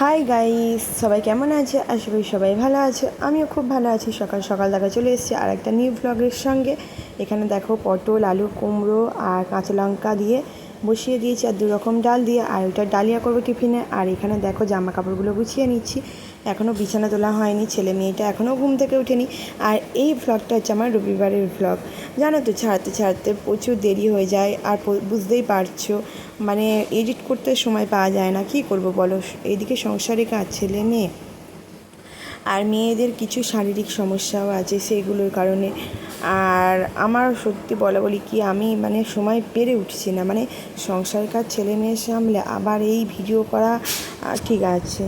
Hi guys সবাই কেমন আছে? আশা করি সবাই ভালো আছে। আমিও খুব ভালো আছি। সকাল সকাল দেখা চলে এসেছি আর একটা নিউ ব্লগের সঙ্গে। এখানে দেখো পটল, আলু, কুমড়ো আর কাঁচা লঙ্কা দিয়ে বসিয়ে দিয়েছি আর দু রকম ডাল দিয়ে। আর ওটা ডালিয়া করব টিফিনে। আর এখানে দেখো জামা কাপড়গুলো গুছিয়ে নিচ্ছি। এখনও বিছানা তোলা হয়নি, ছেলে মেয়েটা এখনও ঘুম থেকে ওঠেনি। আর এই ভ্লগটা হচ্ছে আমার রবিবারের ভ্লগ জানো তো, ছাড়তে ছাড়তে প্রচুর দেরি হয়ে যায়, আর বুঝতেই পারছ মানে এডিট করতে সময় পাওয়া যায় না। কি করব বলো? এইদিকে সংসারে কাজ, ছেলে মেয়ে। আর মেয়েদের কিছু শারীরিক সমস্যাও আছে সেইগুলোর কারণে। আর আমার সত্যি বলা বলি কি, আমি মানে সময় পেরে উঠছি না। মানে সংসারের কাজ ছেলে মেয়ে সামলে আবার এই ভিডিও করা ঠিক আছে।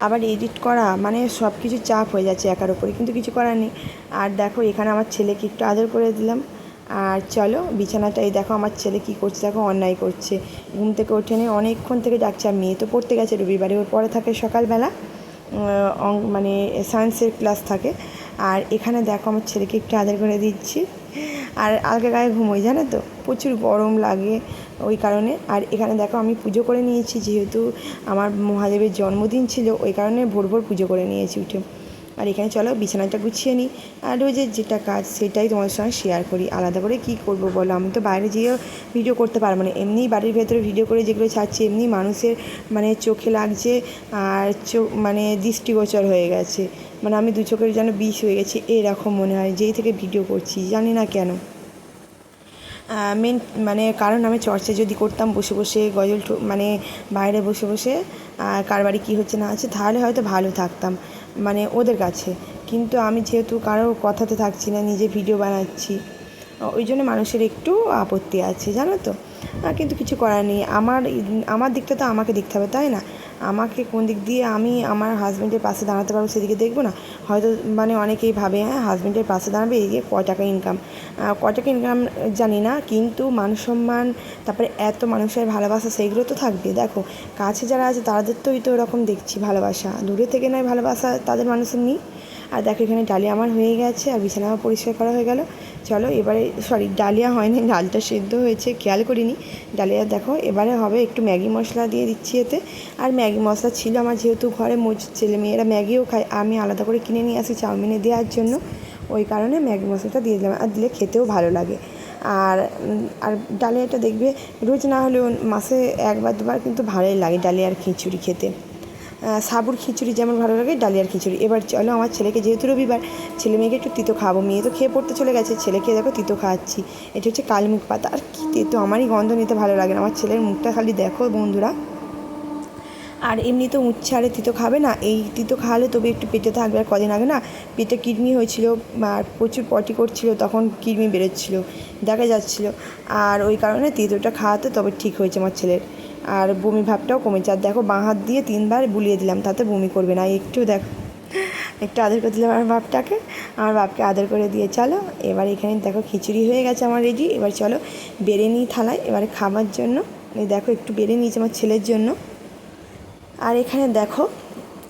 আবার এডিট করা মানে সব কিছু চাপ হয়ে যাচ্ছে একার উপরে কিন্তু কিছু করার নেই। আর দেখো এখানে আমার ছেলেকে একটু আদর করে দিলাম। আর চলো বিছানাটাই দেখো আমার ছেলে কি করছে দেখো অন্যায় করছে। ঘুম থেকে ওঠে নেই অনেকক্ষণ থেকে ডাকছে আর মেয়ে তো পড়তে গেছে রবিবারে ওর পরে থাকে সকালবেলা। আহ, অং- মানে সায়েন্সের ক্লাস থাকে। আর এখানে দেখো আমার ছেলেকে একটু আদর করে দিচ্ছি। আর আলগা গায়ে ঘুমোই জানো তো? প্রচুর গরম লাগে। ওই কারণে। আর এখানে দেখো আমি পুজো করে নিয়েছি, যেহেতু আমার মহাদেবের জন্মদিন ছিল, ওই কারণে ভোর ভোর পুজো করে নিয়েছি উঠে। আর এখানে চলো বিছানাটা গুছিয়ে নিই। আর রোজের যেটা কাজ, সেটাই তোমাদের সঙ্গে শেয়ার করি। আলাদা করে কি করব বলো? আমি তো বাইরে যেয়েও ভিডিও করতে পারব না। এমনি বাড়ির ভেতরে ভিডিও করে যেগুলো ছাড়ছি, এমনি মানুষের মানে চোখে লাগছে আর চোখ মানে দৃষ্টিগোচর হয়ে গেছে। মানে আমি দু চোখের যেন বিষ হয়ে গেছি, এরকম মনে হয়। যেই থেকে ভিডিও করছি, জানি না কেন। মেন মানে কারণ আমি চর্চা যদি করতাম বসে বসে, গজল মানে বাইরে বসে বসে কার বাড়ি কী হচ্ছে না আছে তাহলে হয়তো ভালো থাকতাম মানে ওদের কাছে। কিন্তু আমি যেহেতু কারোর কথাতে থাকছি না, নিজে ভিডিও বানাচ্ছি, ওই জন্য মানুষের একটু আপত্তি আছে, জানো তো? কিন্তু কিছু করার নেই। আমার আমার দিকটা তো আমাকে দেখতে হবে, তাই না? আমাকে কোন দিক দিয়ে আমি আমার হাজব্যান্ডের পাশে দাঁড়াতে পারব সেদিকে দেখব না। হয়তো মানে অনেকেই ভাবে হ্যাঁ হাজব্যান্ডের পাশে দাঁড়াবে যে ক টাকা ইনকাম ক টাকা ইনকাম জানি না, কিন্তু মান সম্মান তারপরে এত মানুষের ভালোবাসা সেইগুলো তো থাকবে। দেখো, কাছে যারা আছে তাদের তোই তো ওরকম দেখছি, ভালোবাসা। দূরে থেকে নয় ভালোবাসা তাদের মানুষের নেই। আর দেখো এখানে ডালিয়া আমার হয়ে গেছে আর বিছানা আমার পরিষ্কার করা হয়ে গেল। চলো এবারে সরি ডালিয়া হয়নি, ডালটা সেদ্ধ হয়েছে, খেয়াল করিনি। ডালিয়া দেখো, এবারে হবে একটু ম্যাগি মশলা দিয়ে দিচ্ছি এতে। আর ম্যাগি মশলা ছিল আমার যেহেতু ঘরে, মোজ ছেলে মেয়েরা ম্যাগিও খায়, আমি আলাদা করে কিনে নিয়ে আসি চাউমিনে দেওয়ার জন্য। ওই কারণে ম্যাগি মশলাটা দিয়ে দিলাম আর দিলে খেতেও ভালো লাগে। আর আর ডালিয়াটা দেখবে, রোজ না হলেও মাসে একবার দুবার কিন্তু ভালোই লাগে ডালিয়ার খিচুড়ি খেতে। সাবুর খিচুড়ি যেমন ভালো লাগে, ডালিয়ার খিচুড়ি। এবার চলো আমার ছেলেকে, যেহেতু রবিবার, ছেলে মেয়েকে একটু তিতো খাব। মেয়ে তো খেয়ে পড়তে চলে গেছে, ছেলেকে দেখো তিতো খাওয়াচ্ছি এটা হচ্ছে কালমুখ পাতা। আর কি তেতো, আমারই গন্ধ নিতে ভালো লাগে না। আমার ছেলের মুখটা খালি দেখো বন্ধুরা। আর এমনি তো উচ্ছে আরে তিতো খাবে না। এই তিতো খাওয়ালে তবে একটু পেটে থাকবে। আর কদিন আগে না, পেটে কিডনি হয়েছিল, আর প্রচুর পটি করছিল, তখন কিডনি বেরোচ্ছিল, দেখা যাচ্ছিল। আর ওই কারণে তিতোটা খাওয়াতে তবে ঠিক হয়েছে আমার ছেলের। আর বমি ভাবটাও কমেছে আর দেখো, বাঁ হাত দিয়ে তিনবার বুলিয়ে দিলাম, তাতে বমি করবে না। একটু দেখো, একটু আদর করে দিলাম আমার বাপটাকে আমার বাপকে আদর করে দিয়ে চলো। এবার এখানে দেখো, খিচুড়ি হয়ে গেছে আমার রেডি। এবার চলো বেড়ে নিই থালায় এবারে খাবার জন্য দেখো, একটু বেড়ে নিয়েছে আমার ছেলের জন্য। আর এখানে দেখো,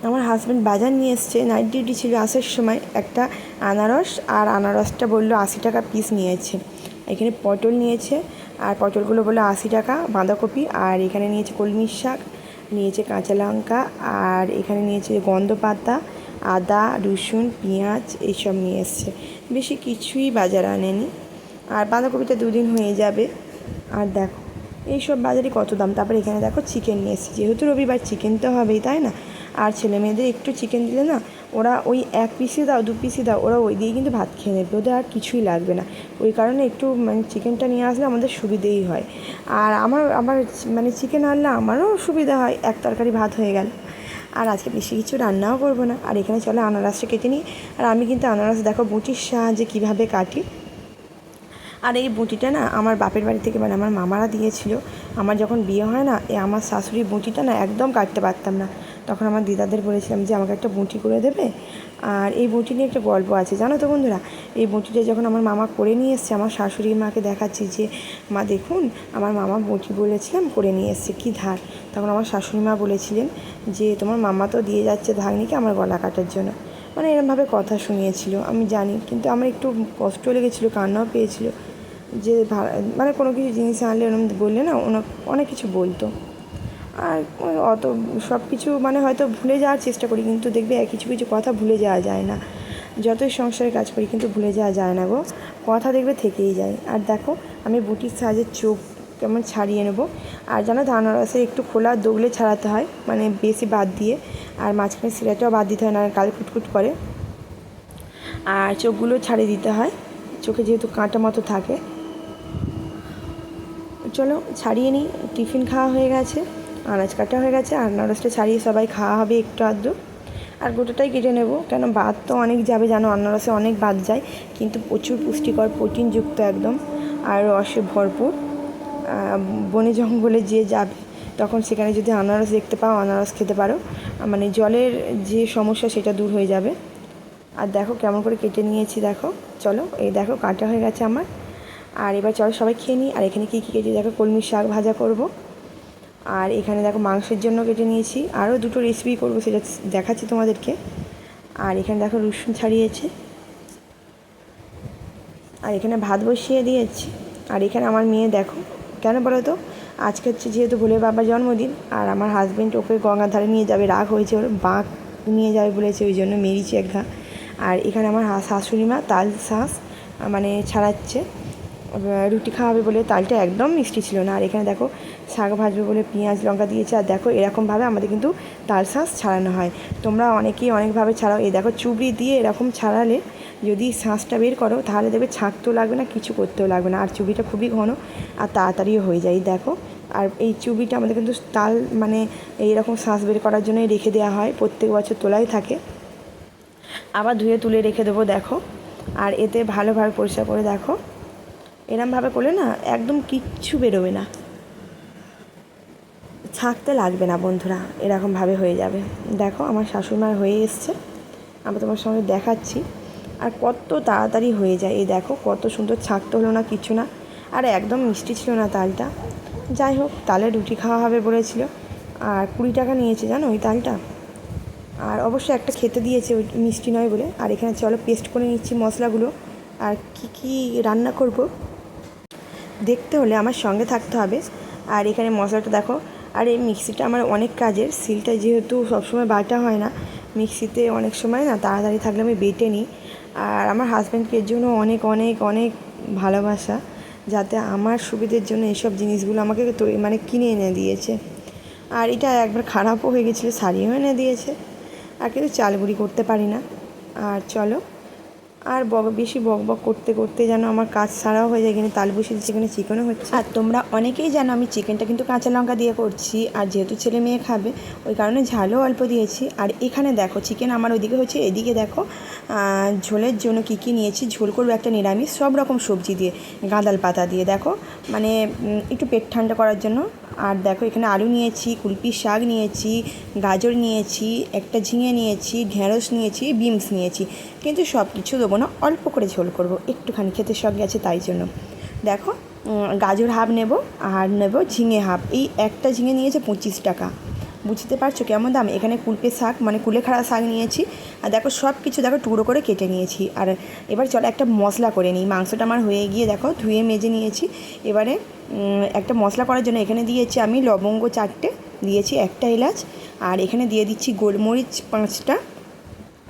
আমার হাজব্যান্ড বাজার নিয়ে এসছে। নাইট ডিউটি ছিল আসার সময় একটা আনারস, আর আনারসটা বলল আশি টাকা পিস নিয়েছে। এখানে পটল নিয়েছে আর পটলগুলো বলল আশি টাকা, বাঁধাকপি, আর এখানে নিয়েছে কলমির শাক, নিয়েছে কাঁচা লঙ্কা, আর এখানে নিয়েছে গন্ধ পাতা আদা, রসুন, পেঁয়াজ এইসব নিয়ে এসছে। বেশি কিছুই বাজার আনেনি। আর বাঁধাকপিটা দুদিন হয়ে যাবে। আর দেখো, এইসব বাজারে কত দাম? তারপরে এখানে দেখো চিকেন নিয়ে এসেছি। যেহেতু রবিবার চিকেন তো হবেই, তাই না? আর ছেলে মেয়েদের একটু চিকেন দিলে না, ওরা ওই এক পিসি দাও, দু পিসি দাও, ওরা ওই দিয়ে কিন্তু ভাত খেয়ে নেবে, ওদের আর কিছুই লাগবে না। ওই কারণে একটু মানে চিকেনটা নিয়ে আসলে আমাদের সুবিধেই হয়। আর আমার আমার মানে চিকেন আনলে আমারও সুবিধা হয়, এক তরকারি ভাত হয়ে গেল। আর আজকে বেশি কিছু রান্নাও করব না। আর এখানে চলো আনারসটা কেটে নিই। আর আমি কিন্তু আনারস, দেখো বুটির সাহায্যে কীভাবে কাটি। আর এই বুটিটা না আমার বাপের বাড়ি থেকে মানে আমার মামারা দিয়েছিল। আমার যখন বিয়ে হয় না, এ আমার শাশুড়ি বুটিটা না একদম কাটতে পারতাম না। তখন আমার দিদাদের বলেছিলাম যে, আমাকে একটা বুটি করে দেবে। আর এই বুটি নিয়ে একটা গল্প আছে। জানো তো বন্ধুরা? এই বুটিটা যখন আমার মামা করে নিয়ে এসছে, আমার শাশুড়ি মাকে দেখাচ্ছি যে, মা, দেখুন, আমার মামা বুটি বলেছিলাম করে নিয়ে এসছে, কী ধার? তখন আমার শাশুড়ি মা বলেছিলেন যে, তোমার মামা তো দিয়ে যাচ্ছে ভাগ্নিকে আমার গলা কাটার জন্য? মানে এরমভাবে কথা শুনিয়েছিল, আমি জানি। কিন্তু আমার একটু কষ্ট লেগেছিলো, কান্নাও পেয়েছিল। যে মানে কোনো কিছু জিনিস আনলে ওরম বললে না অনেক কিছু বলতো। আর অত সব কিছু মানে হয়তো ভুলে যাওয়ার চেষ্টা করি, কিন্তু দেখবে কিছু কিছু কথা ভুলে যাওয়া যায় না। যতই সংসারে কাজ করি, কিন্তু ভুলে যাওয়া যায় না গো। কথা দেখবে থেকেই যায়। আর দেখো, আমি বুটির সাহায্যে চোখ কেমন ছাড়িয়ে নেব। আর জানো তো আনারসে একটু খোলা দগলে ছাড়াতে হয় মানে বেশি বাদ দিয়ে। আর মাঝখানে সিলাটাও বাদ দিতে হয় না গাল কুটকুট করে। আর চোখগুলো ছাড়িয়ে দিতে হয়। চোখে যেহেতু কাঁটা মতো থাকে। চলো, ছাড়িয়ে নিই। টিফিন খাওয়া হয়ে গেছে। আনাজ কাটা হয়ে গেছে আনারসটা ছাড়িয়ে সবাই খাওয়া হবে একটু আধটু। আর গোটাটাই কেটে নেব, কেন বাদ তো অনেক যাবে জানো, আনারসে অনেক বাদ যায়, কিন্তু প্রচুর পুষ্টিকর প্রোটিনযুক্ত একদম, আর রসে ভরপুর। বনে জঙ্গলে যে যাবে, তখন সেখানে যদি আনারস দেখতে পাও, আনারস খেতে পারো। মানে জলের যে সমস্যা, সেটা দূর হয়ে যাবে। আর দেখো কেমন করে কেটে নিয়েছি, দেখো। চলো, এই দেখো কাটা হয়ে গেছে আমার। আর এবার চলো সবাই খেয়ে নিই, আর এখানে কী কী কেটে দেখো কলমির শাক ভাজা করব। আর এখানে দেখো মাংসের জন্য কেটে নিয়েছি। আরও দুটো রেসিপি করব সেটা দেখাচ্ছি তোমাদেরকে। আর এখানে দেখো রসুন ছাড়িয়েছে। আর এখানে ভাত বসিয়ে দিয়েছি। আর এখানে আমার মেয়ে দেখো, কেন বলো তো? আজকে হচ্ছে যেহেতু ভোলে বাবার জন্মদিন, আর আমার হাজব্যান্ড ওকে গঙ্গার ধারে নিয়ে যাবে। রাগ হয়েছে ওর বাঁক নিয়ে যাবে বলেছে, ওই জন্য মেরিছে এক ঘা। আর এখানে আমার শাশুড়ি মা তাল শাঁস মানে ছাড়াচ্ছে। রুটি খাওয়াবে বলে তালটা একদম মিষ্টি ছিল না। আর এখানে দেখো শাক ভাজবে বলে পেঁয়াজ লঙ্কা দিয়েছে। আর দেখো এরকমভাবে আমাদের কিন্তু তাল শাঁস ছাড়ানো হয়। তোমরা অনেকেই অনেকভাবে ছাড়াও। এই দেখো চুবড়ি দিয়ে এরকম ছাড়ালে যদি শাঁসটা বের করো, তাহলে দেখবে ছাঁকতেও লাগবে না, কিছু করতেও লাগবে না। আর চুবিটা খুবই ঘন আর তাড়াতাড়িও হয়ে যায়। দেখো, আর এই চুবিটা আমাদের কিন্তু তাল মানে এইরকম শ্বাস বের করার জন্যই রেখে দেওয়া হয়। প্রত্যেক বছর তোলাই থাকে। আবার ধুয়ে তুলে রেখে দেবো, দেখো। আর এতে ভালোভাবে পরিষ্কার করে দেখো। এরমভাবে করলে না একদম কিচ্ছু বেরোবে না। ছাঁকতে লাগবে না বন্ধুরা, এরকমভাবে হয়ে যাবে। দেখো আমার শাশুড়িমার হয়ে এসছে, আমি তোমার সঙ্গে দেখাচ্ছি। আর কত তাড়াতাড়ি হয়ে যায়, এই দেখো কত সুন্দর ছাঁকতে হলো না কিছু না। আর একদম মিষ্টি ছিল না তালটা। যাই হোক, তালে রুটি খাওয়া হবে বলেছিল। আর কুড়ি টাকা নিয়েছে জানো ওই তালটা? আর অবশ্যই একটা খেতে দিয়েছে ওই মিষ্টি নয় বলে। আর এখানে চলো পেস্ট করে নিচ্ছি মশলাগুলো। আর কি কি রান্না করব? দেখতে হলে আমার সঙ্গে থাকতে হবে। আর এখানে মশলাটা দেখো, আর এই মিক্সিটা আমার অনেক কাজের। সিলটা যেহেতু সবসময় বাটা হয় না, মিক্সিতে অনেক সময় না তাড়াতাড়ি থাকলে আমি বেটে নিই। আর আমার হাজব্যান্ডকে এর জন্য অনেক অনেক অনেক ভালোবাসা, যাতে আমার সুবিধের জন্য এইসব জিনিসগুলো আমাকে মানে কিনে এনে দিয়েছে। আর এটা একবার খারাপও হয়ে গেছিল সারিয়েও এনে দিয়েছে। আর কিন্তু চালগুড়ি করতে পারি না। আর চলো আর বক, বেশি বক বক করতে করতে যেন আমার কাজ সারাও হয়ে যায় এখানে তাল বসিয়ে দিচ্ছি এখানে চিকেনও হচ্ছে। আর তোমরা অনেকেই জানো আমি চিকেনটা কিন্তু কাঁচা লঙ্কা দিয়ে করছি, আর যেহেতু ছেলে মেয়ে খাবে, ওই কারণে ঝালও অল্প দিয়েছি। আর এখানে দেখো চিকেন আমার ওইদিকে হচ্ছে, এদিকে দেখো ঝোলের জন্য কী কী নিয়েছি, ঝোল করব একটা নিরামিষ, সব রকম সবজি দিয়ে, গাঁদাল পাতা দিয়ে, দেখো মানে একটু পেট ঠান্ডা করার জন্য। আর দেখো, এখানে আলু নিয়েছি কুলপির শাক নিয়েছি, গাজর নিয়েছি, একটা ঝিঙে নিয়েছি, ঢেঁড়স নিয়েছি বিমস নিয়েছি। কিন্তু সব কিছু দেবো না, অল্প করে ঝোল করব। একটুখানি খেতে সঙ্গে আছে তাই জন্য। দেখো গাজর হাফ নেব আর নেব ঝিঙে হাফ। এই একটা ঝিঙে নিয়েছে পঁচিশ টাকা। বুঝতে পারছ কেমন দাম? এখানে কুলপে শাক মানে কুলেখাড়া শাক নিয়েছি। আর দেখো সব কিছু দেখো টুকরো করে কেটে নিয়েছি। আর এবার চলো একটা মশলা করে নিই। মাংসটা আমার হয়ে গিয়ে দেখো, ধুয়ে মেজে নিয়েছি। এবারে একটা মশলা করার জন্য এখানে দিয়েছি আমি লবঙ্গ চারটে, দিয়েছি একটা এলাচ। আর এখানে দিয়ে দিচ্ছি গোলমরিচ পাঁচটা।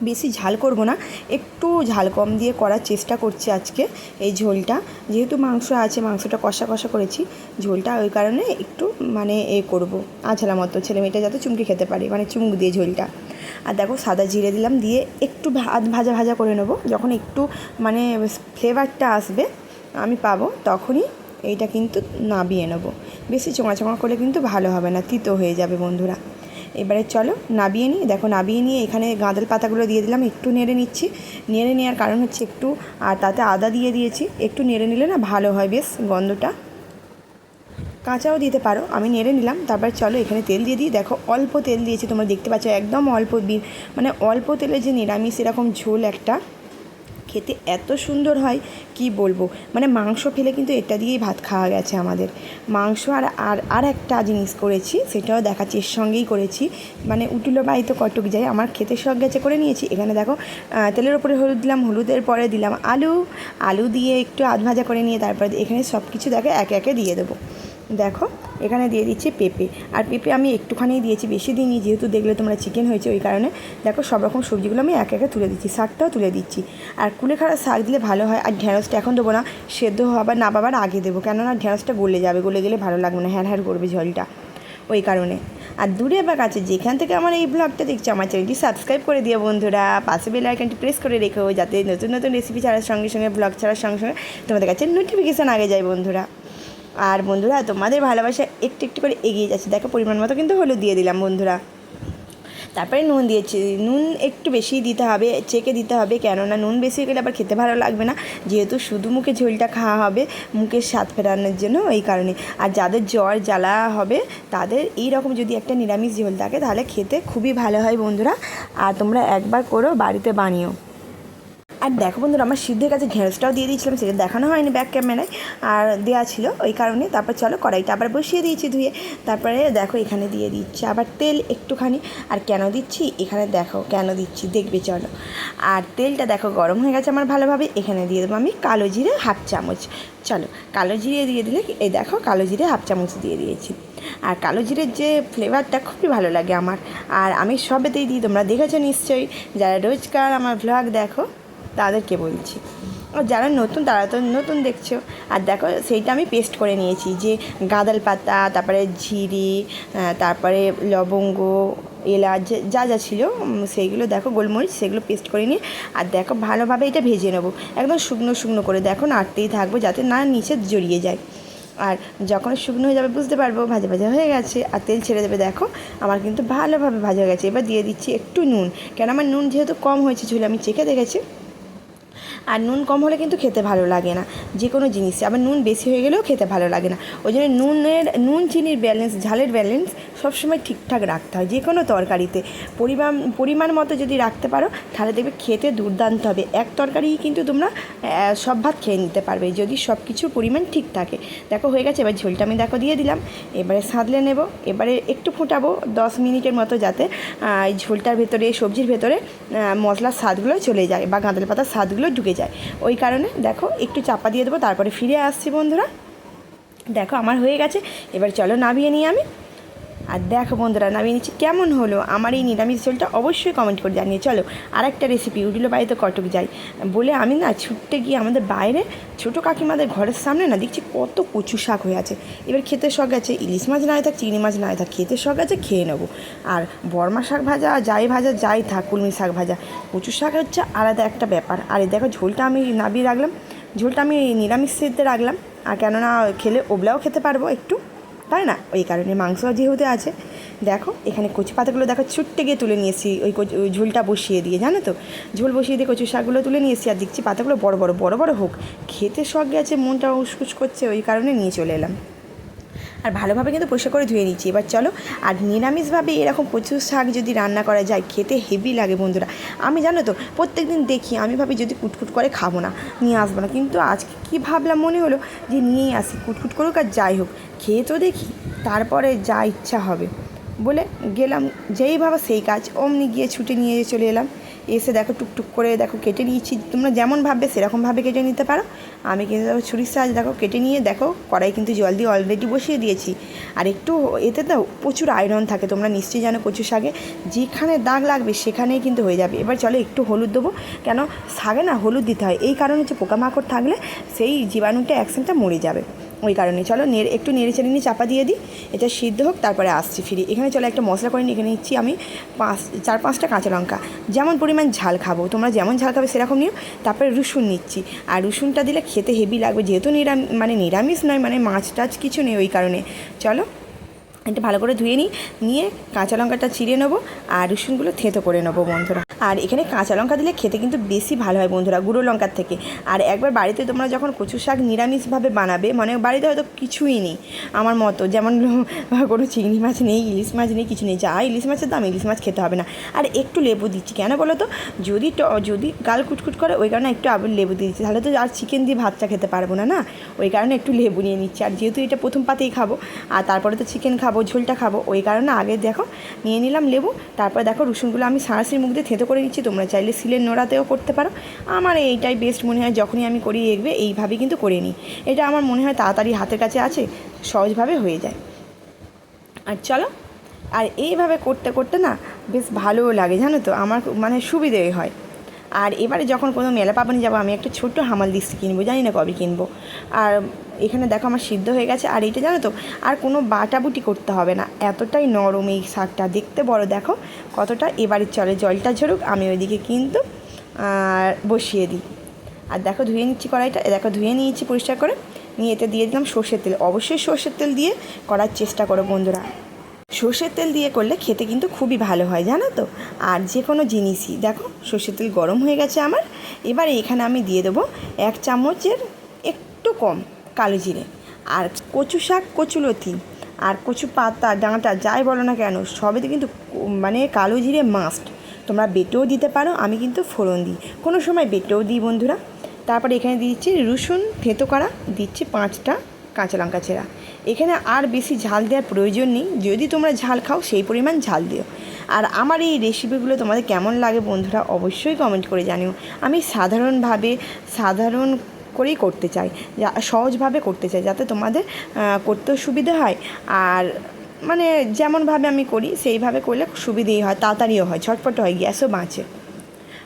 বেশি ঝাল করব না, একটু ঝাল কম দিয়ে করার চেষ্টা করছি আজকে এই ঝোলটা। যেহেতু মাংস আছে, মাংসটা কষা কষা করেছি, ঝোলটা ওই কারণে একটু মানে এ করব। আঝালা মতো ছেলে মেয়েটা যাতে চুমকি খেতে পারে মানে চুমুক দিয়ে ঝোলটা। আর দেখো সাদা জিরে দিলাম দিয়ে একটু ভাত ভাজা ভাজা করে নেব। যখন একটু মানে ফ্লেভারটা আসবে, আমি পাবো, তখনই এইটা কিন্তু নাবিয়ে নেব। বেশি চোঙা চোঙা করলে কিন্তু ভালো হবে না, তিতো হয়ে যাবে বন্ধুরা। এবারে চলো, নাবিয়ে নিই। দেখো, নাবিয়ে নিয়ে এখানে গাঁদাল পাতাগুলো দিয়ে দিলাম, একটু নেড়ে নিচ্ছি। নেড়ে নেওয়ার কারণ হচ্ছে একটু, আর তাতে আদা দিয়ে দিয়েছি। একটু নেড়ে নিলে না ভালো হয় বেশ গন্ধটা। কাঁচাও দিতে পারো, আমি নেড়ে নিলাম। তারপর চলো, এখানে তেল দিয়ে দিই। দেখো, অল্প তেল দিয়েছি, তোমরা দেখতে পাচ্ছ, একদম অল্প মানে অল্প তেলে যে নিরামিষ এরকম ঝোল একটা। খেতে এত সুন্দর হয়, কি বলব? মানে মাংস ফেলে কিন্তু এটা দিয়েই ভাত খাওয়া গেছে আমাদের। মাংস আর আর আর একটা জিনিস করেছি, সেটাও দেখাচ্ছি, এর সঙ্গেই করেছি। মানে উটুলো বাড়িতে কটক যাই, আমার খেতে শখ গেছে করে নিয়েছি। এখানে দেখো তেলের ওপরে হলুদ দিলাম, হলুদের পরে দিলাম আলু। আলু দিয়ে একটু আধ ভাজা করে নিয়ে তারপরে এখানে সব কিছু দেখে, একে একে দিয়ে দেবো। দেখো, এখানে দিয়ে দিচ্ছি পেঁপে। আর পেঁপে আমি একটুখানি দিয়েছি, বেশি দিইনি, যেহেতু দেখলে তোমরা চিকেন হয়েছে ওই কারণে। দেখো, সব রকম সবজিগুলো আমি এক একে তুলে দিচ্ছি, শাকটাও তুলে দিচ্ছি। আর কুলেখাড়া শাক দিলে ভালো হয়, আর ঢেঁড়সটা এখন দেবো না, সেদ্ধ হবার, না পাবার আগে দেবো, কেননা ঢেঁড়সটা গলে যাবে, গলে গেলে ভালো লাগবে না হ্যাঁ হ্যাঁ করবে ঝোলটা ওই কারণে। আর দূরে বা কাছে, যেখান থেকে আমার এই ব্লগটা দেখছ, আমার চ্যানেলটি সাবস্ক্রাইব করে দিও বন্ধুরা। পাশে বেল আইকনটি প্রেস করে রেখো, যাতে নতুন নতুন রেসিপি ছাড়ার সঙ্গে সঙ্গে ব্লগ ছাড়ার সঙ্গে সঙ্গে তোমাদের কাছে নোটিফিকেশান আগে যায় বন্ধুরা। আর বন্ধুরা, তোমাদের ভালোবাসা একটু একটু করে এগিয়ে যাচ্ছে। দেখো, পরিমাণ মতো কিন্তু হলুদ দিয়ে দিলাম, বন্ধুরা। তারপরে নুন দিয়েছি। নুন একটু বেশি দিতে হবে, চেকে দিতে হবে, কেননা নুন বেশি গেলে আবার খেতে ভালো লাগবে না। যেহেতু শুধু মুখে ঝোলটা খাওয়া হবে, মুখের স্বাদ ফেরানোর জন্য ওই কারণে। আর যাদের জ্বর জ্বালা হবে, তাদের এই রকম যদি একটা নিরামিষ ঝোল থাকে, তাহলে খেতে খুবই ভালো হয়, বন্ধুরা। আর তোমরা একবার করো, বাড়িতে বানিও। আর দেখো বন্ধুরা, আমার সিদ্ধের কাছে ঢেঁড়সটাও দিয়ে দিয়েছিলাম, সেটা দেখানো হয়নি ব্যাক ক্যামেরায় আর দেওয়া ছিল ওই কারণে। তারপর চলো কড়াইটা আবার বসিয়ে দিয়েছি ধুয়ে, তারপরে দেখো এখানে দিয়ে দিচ্ছি আবার তেল একটুখানি। আর কেন দিচ্ছি? এখানে দেখো কেন দিচ্ছি, দেখবে চলো। আর তেলটা দেখো গরম হয়ে গেছে আমার ভালোভাবে, এখানে দিয়ে দেবো আমি কালো জিরে হাফ চামচ। চলো, কালো জিরে দিয়ে দিলে এই দেখো কালো জিরে হাফ চামচ দিয়ে দিয়েছি। আর কালো জিরের যে ফ্লেভারটা খুবই ভালো লাগে আমার। আর আমি সবেতেই দিই, তোমরা দেখেছ নিশ্চয়ই। যারা রোজকার আমার ভ্লগ দেখো তাদেরকে বলছি। আর যারা নতুন, তারা তো নতুন দেখছ। আর দেখো, সেইটা আমি পেস্ট করে নিয়েছি যে গাঁদাল পাতা, তারপরে ঝিরি তারপরে লবঙ্গ, এলাচ, যে- যা ছিল সেইগুলো দেখো, গোলমরিচ, সেগুলো পেস্ট করে নিয়ে, আর দেখো, ভালোভাবে এটা ভেজে নেব। একদম শুকনো শুকনো করে দেখো, নাড়তেই থাকব যাতে না নিচে জড়িয়ে যায়। আর যখন শুকনো হয়ে যাবে, বুঝতে পারব, ভাজা ভাজা হয়ে গেছে, আর তেল ছেড়ে দেবে, দেখো, আমার কিন্তু ভালোভাবে ভাজা হয়ে গেছে। এবার দিয়ে দিচ্ছি একটু নুন। কেন? আমার নুন যেহেতু কম হয়েছে ঝুলে আমি চেখে দেখেছি। আর নুন কম হলে কিন্তু খেতে ভালো লাগে না যে কোনো জিনিসে। আবার নুন বেশি হয়ে গেলেও খেতে ভালো লাগে না। ওই জন্য নুনের, নুন, চিনির ব্যালেন্স ঝালের ব্যালেন্স সবসময় ঠিকঠাক রাখতে হয়, যে কোনো তরকারিতে। পরিমাণ পরিমাণ মতো যদি রাখতে পারো, তাহলে দেখবে খেতে দুর্দান্ত হবে। এক তরকারি কিন্তু তোমরা সব ভাত খেয়ে নিতে পারবে, যদি সব কিছুর পরিমাণ ঠিক থাকে। দেখো, হয়ে গেছে, এবার ঝোলটা আমি দেখো দিয়ে দিলাম। এবারে সাঁতলে নেব, এবারে একটু ফোটাবো দশ মিনিটের মতো যাতে এই ঝোলটার ভেতরে সবজির ভেতরে মশলার স্বাদগুলো চলে যায় বা গাঁদাল পাতার স্বাদগুলো ঢুকে যায়। ওই কারণে দেখো, একটু চাপা দিয়ে দেবো, তারপরে ফিরে আসছি বন্ধুরা। দেখো, আমার হয়ে গেছে, এবার চলো নামিয়ে নিই আমি। আর দেখো বন্ধুরা, নামিয়ে নিচ্ছি। কেমন হলো আমার এই নিরামিষ ঝোলটা অবশ্যই কমেন্ট করে জানিয়ে। চলো আর একটা রেসিপি উঠল বাড়িতে কটক যাই। বলে আমি না ছুটতে গিয়ে আমাদের বাইরে ছোটো কাকিমাদের ঘরের সামনে না দেখছি কত কচু শাক হয়ে আছে। এবার খেতে শখ আছে, ইলিশ মাছ নাই থাক, চিংড়ি মাছ নাই থাক, খেতে শখ আছে, খেয়ে নেব। আর বর্মা শাক ভাজা, যাই ভাজা, যাই থাক, কুলমি শাক ভাজা, কচু শাক হচ্ছে আলাদা একটা ব্যাপার। আর দেখো, ঝোলটা আমি নাবিয়ে রাখলাম। ঝোলটা আমি নিরামিষ সেদ্ধে রাখলাম। আর কেননা খেলে ওবলাও খেতে পারব একটু। তাই না। ওই কারণে মাংস যেহেতু আছে, দেখো, এখানে কচু পাতাগুলো দেখো, ছুট্টে গিয়ে তুলে নিয়েছি ওই ওই ঝোলটা বসিয়ে দিয়ে, জানো তো? ঝোল বসিয়ে দিয়ে কচু শাকগুলো তুলে নিয়েছি আর দেখছি পাতাগুলো বড় বড় বড় বড় হোক। খেতে শখ গেছে মনটা উসকুস করছে, ওই কারণে নিয়ে চলে এলাম। আর ভালোভাবে কিন্তু পরিষ্কার করে ধুয়ে নিচ্ছি। এবার চলো, আর নিরামিষভাবে এরকম প্রচুর শাক যদি রান্না করা যায়, খেতে হেভি লাগে বন্ধুরা। আমি জানো তো প্রত্যেক দিন দেখি, আমি ভাবি যদি কুটকুট করে খাব না, নিয়ে আসব না। কিন্তু আজকে কী ভাবলাম মনে হলো যে নিয়েই আসি, কুটকুট করুক আর যাই হোক, খেয়ে তো দেখি, তারপরে যা ইচ্ছা হবে। বলে গেলাম, যেই ভাবা সেই কাজ, অমনি গিয়ে ছুটে নিয়ে চলে এলাম। এসে দেখো টুকটুক করে দেখো কেটে নিয়েছি। তোমরা যেমন ভাববে সেরকমভাবে কেটে নিতে পারো। আমি কিন্তু দেখো ছুরির সাহায্যে দেখো কেটে নিয়ে দেখো কড়াই কিন্তু জল দিয়ে অলরেডি বসিয়ে দিয়েছি। আর একটু এতে তো প্রচুর আয়রন থাকে, তোমরা নিশ্চয়ই জানো কচু শাকে। যেখানে দাগ লাগবে সেখানেই কিন্তু হয়ে যাবে। এবার চলো একটু হলুদ দেবো। কেন? শাকে না হলুদ দিতে হয়। এই কারণে হচ্ছে পোকামাকড় থাকলে সেই জীবাণুটা অ্যাকশনটা মরে যাবে। ওই কারণে চলো নেড়ে, একটু নেড়ে চেড়ে নিয়ে চাপা দিয়ে দিই। এটা সিদ্ধ হোক, তারপরে আসছি ফিরি। এখানে চলো একটা মশলা করে এখানে নিচ্ছি আমি পাঁচ, চার, পাঁচটা কাঁচা লঙ্কা। যেমন পরিমাণ ঝাল খাব, তোমরা যেমন ঝাল খাবে সেরকম নিও। তারপরে রসুন নিচ্ছি। আর রসুনটা দিলে খেতে হেভি লাগবে, যেহেতু নিরাম মানে নিরামিষ নয় মানে মাছ টাছ কিছু নেই ওই কারণে। চলো, এটা ভালো করে ধুয়ে নিই, নিয়ে কাঁচা লঙ্কাটা চিড়ে নেব, আর রসুনগুলো থেঁতো করে নেব বন্ধুরা। আর এখানে কাঁচা লঙ্কা দিলে খেতে কিন্তু বেশি ভালো হয় বন্ধুরা, গুঁড়ো লঙ্কার থেকে। আর একবার বাড়িতে তোমরা যখন কচু শাক নিরামিষভাবে বানাবে মানে বাড়িতে হয়তো কিছুই নেই আমার মতো, যেমন কোনো চিংড়ি মাছ নেই, ইলিশ মাছ নেই, কিছু নেই, যা ইলিশ মাছের দাম ইলিশ মাছ খেতে হবে না। আর একটু লেবু দিচ্ছি, কেন বলো তো? যদি যদি গাল কুটকুট করে, ওই কারণে একটু আবার লেবু দিয়ে দিচ্ছি। তাহলে তো আর চিকেন দিয়ে ভাতটা খেতে পারব না না? ওই কারণে একটু লেবু নিয়ে নিচ্ছি। আর যেহেতু এটা প্রথম পাতেই খাব, আর তারপরে তো চিকেন খাব, ঝোলটা খাব, ওই কারণে আগে দেখো, নিয়ে নিলাম লেবু, তারপরে দেখো রসুনগুলো আমি সাঁড়াশির মুখ দিয়ে থেতো করে নিচ্ছি, তোমরা চাইলে সিলের নোড়াতেও করতে পারো। আমার এইটাই বেস্ট মনে হয়, যখনই আমি করি দেখবে এইভাবে কিন্তু করে নিই। এটা আমার মনে হয় তাড়াতাড়ি হাতের কাছে আছে, সহজভাবে হয়ে যায়। আর চলো, আর এইভাবে করতে করতে না বেশ ভালোও লাগে, জানো তো? আমার মানে সুবিধেই হয়। আর এবারে যখন কোনো মেলা পাবানি যাব, আমি একটা ছোট্ট হামাল দিস্তি কিনবো, জানি না কবে কিনবো। আর এখানে দেখো আমার সিদ্ধ হয়ে গেছে, আর এইটা জানো তো, আর কোনো বাটাবুটি করতে হবে না। এতটাই নরম এই শাকটা, দেখতে বড়, দেখো কতটা এবারে চলে, জলটা ঝরুক, আমি ওইদিকে কিন্তু, আর বসিয়ে দিই। আর দেখো ধুয়ে নিচ্ছি কড়াইটা দেখো ধুয়ে নিয়েছি পরিষ্কার করে, নিয়ে এতে দিয়ে দিলাম সর্ষের তেল। অবশ্যই সর্ষের তেল দিয়ে করার চেষ্টা করো বন্ধুরা। সর্ষের তেল দিয়ে করলে খেতে কিন্তু খুবই ভালো হয়, জানো তো? আর যে কোনো জিনিসই। দেখো, সর্ষের তেল গরম হয়ে গেছে আমার। এবার এখানে আমি দিয়ে দেবো এক চামচের একটু কম কালো জিরে আর কচু শাক, কচু কচুলতি আর কচু পাতা, ডাঁটা, যাই বলো না কেন সবেতে কিন্তু মানে কালো জিরে মাস্ট তোমরা বেটেও দিতে পারো, আমি কিন্তু ফোড়ন দিই। কোনো সময় বেটেও দিই, বন্ধুরা। তারপরে এখানে দিচ্ছি রসুন থেতো করা, দিচ্ছি পাঁচটা কাঁচা লঙ্কা চেরা এখানে আর বেশি ঝাল দেওয়ার প্রয়োজন নেই। যদি তোমরা ঝাল খাও, সেই পরিমাণ ঝাল দিও। আর আমার এই রেসিপিগুলো তোমাদের কেমন লাগে বন্ধুরা, অবশ্যই কমেন্ট করে জানিও। আমি সাধারণভাবে, সাধারণ করেই করতে চাই, যা, সহজভাবে করতে চাই, যাতে তোমাদের করতেও সুবিধা হয়। আর মানে যেমনভাবে আমি করি, সেইভাবে করলে সুবিধেই হয়, তাড়াতাড়িও হয় ঝটপট হয়, গ্যাসও বাঁচে।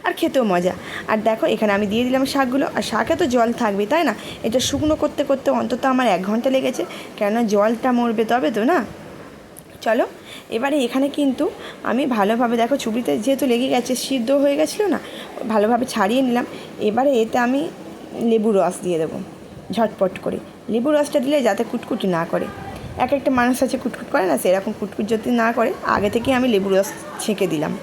আর খেতেও মজা। আর দেখো, এখানে আমি দিয়ে দিলাম শাকগুলো। আর শাকে তো জল থাকবে, তাই না? এটা শুকনো করতে করতে অন্তত আমার এক ঘণ্টা লেগেছে। কেননা জলটা মরবে তবে তো, না? চলো, এবারে এখানে কিন্তু আমি ভালোভাবে দেখো চুবিতে যেহেতু লেগে গেছে, সিদ্ধ হয়ে গেছিল না, ভালোভাবে ছাড়িয়ে নিলাম। এবারে এতে আমি লেবু রস দিয়ে দেবো, ঝটপট করে। লেবু রসটা দিলে যাতে কুটকুটি না করে। এক একটা মানুষ আছে, কুটকুট করে না, সেরকম কুটকুট যদি না করে, আগে থেকে আমি লেবু রস ছেঁকে দিলাম।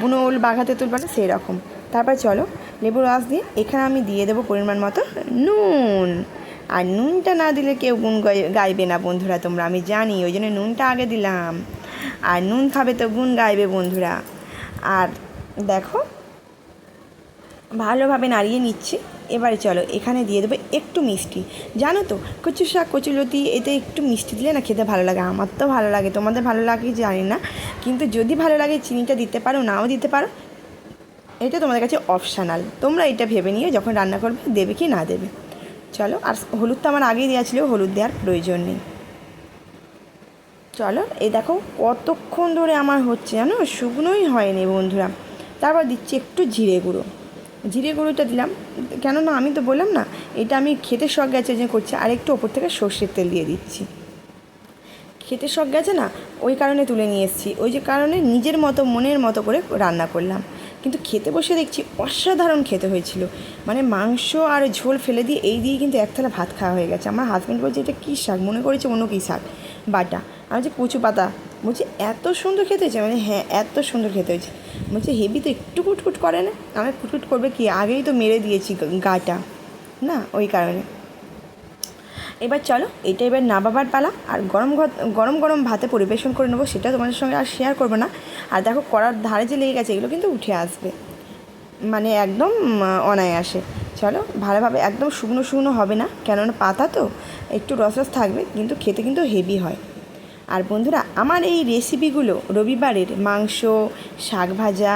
বুনো ওল বাঘাতে তুলবে না সেই রকম তারপর চলো, লেবুর রস দিয়ে এখানে আমি দিয়ে দেবো পরিমাণ মতো নুন। আর নুনটা না দিলে কেউ গুণ গাই- গাইবে না বন্ধুরা তোমরা, আমি জানি, ওই জন্য নুনটা আগে দিলাম। আর নুন খাবে তো গুণ গাইবে বন্ধুরা। আর দেখো ভালোভাবে নাড়িয়ে নিচ্ছি। এবারে চলো, এখানে দিয়ে দেবো একটু মিষ্টি। জানো তো, কচু শাক কচুলতি এতে একটু মিষ্টি দিলে না খেতে ভালো লাগে। আমার তো ভালো লাগে, তোমাদের ভালো লাগে জানি না। কিন্তু যদি ভালো লাগে, চিনিটা দিতে পারো, নাও দিতে পারো। এটা তোমাদের কাছে অপশানাল তোমরা এটা ভেবে নিয়ে যখন রান্না করবে, দেবে কি না দেবে। চলো, আর হলুদ তো আমার আগেই দেওয়া ছিল, হলুদ দেওয়ার প্রয়োজন নেই। চলো, এই দেখো, কতক্ষণ ধরে আমার হচ্ছে, জানো? শুকনোই হয়নি বন্ধুরা। তারপর দিচ্ছি একটু জিরে গুঁড়ো। জিরে গুঁড়োটা দিলাম। কেননা আমি তো বললাম না, এটা আমি খেতে শখ গেছে যে করছি আর একটু ওপর থেকে সর্ষের তেল দিয়ে দিচ্ছি। খেতে শখ গেছে না, ওই কারণে তুলে নিয়ে এসেছি। ওই যে কারণে নিজের মতো, মনের মতো করে রান্না করলাম। কিন্তু খেতে বসে দেখছি অসাধারণ খেতে হয়েছিল। মানে মাংস আর ঝোল ফেলে দিয়ে এই দিয়ে কিন্তু এক থালা ভাত খাওয়া হয়ে গেছে। আমার হাজব্যান্ড বলছে, এটা কী শাক? মনে করেছে অন্য কী শাক? বাটা। আমি যে কচু পাতা বলছি, এত সুন্দর খেতে হয়েছে? মানে হ্যাঁ এত সুন্দর খেতে হয়েছে। বলছে হেভি তো একটু কুটকুট করে না? আমি কুটকুট করবে কি? আগেই তো মেরে দিয়েছি গাটা। না, ওই কারণে। এবার চলো, এটা এবার নাবাবার পালা। আর গরম গরম গরম ভাতে পরিবেশন করে নেব, সেটা তোমাদের সঙ্গে আর শেয়ার করব না। আর দেখো কড়ার ধারে যে লেগে গেছে, এগুলো কিন্তু উঠে আসবে। মানে একদম অনায়াসে। চলো, ভালোভাবে একদম শুকনো শুকনো হবে না। কেননা পাতা তো, একটু রস রস থাকবে, কিন্তু খেতে কিন্তু হেভি হয়। আর বন্ধুরা, আমার এই রেসিপিগুলো রবিবারের মাংস, শাক ভাজা,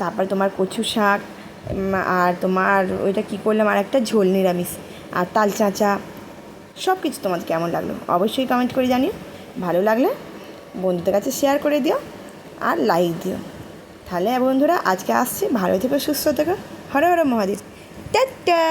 তারপর তোমার কচু শাক আর তোমার ওইটা কী করলাম, আর একটা ঝোল নিরামিষ, আর তাল চাঁচা সব কিছু তোমাদের কেমন লাগল অবশ্যই কমেন্ট করে জানিও। ভালো লাগলে বন্ধুদের কাছে শেয়ার করে দিও আর লাইক দিও। তাহলে বন্ধুরা, আজকে আসছি, ভালো থেকো, সুস্থ থেকো। হরে হরে মহাদেব। টাটা!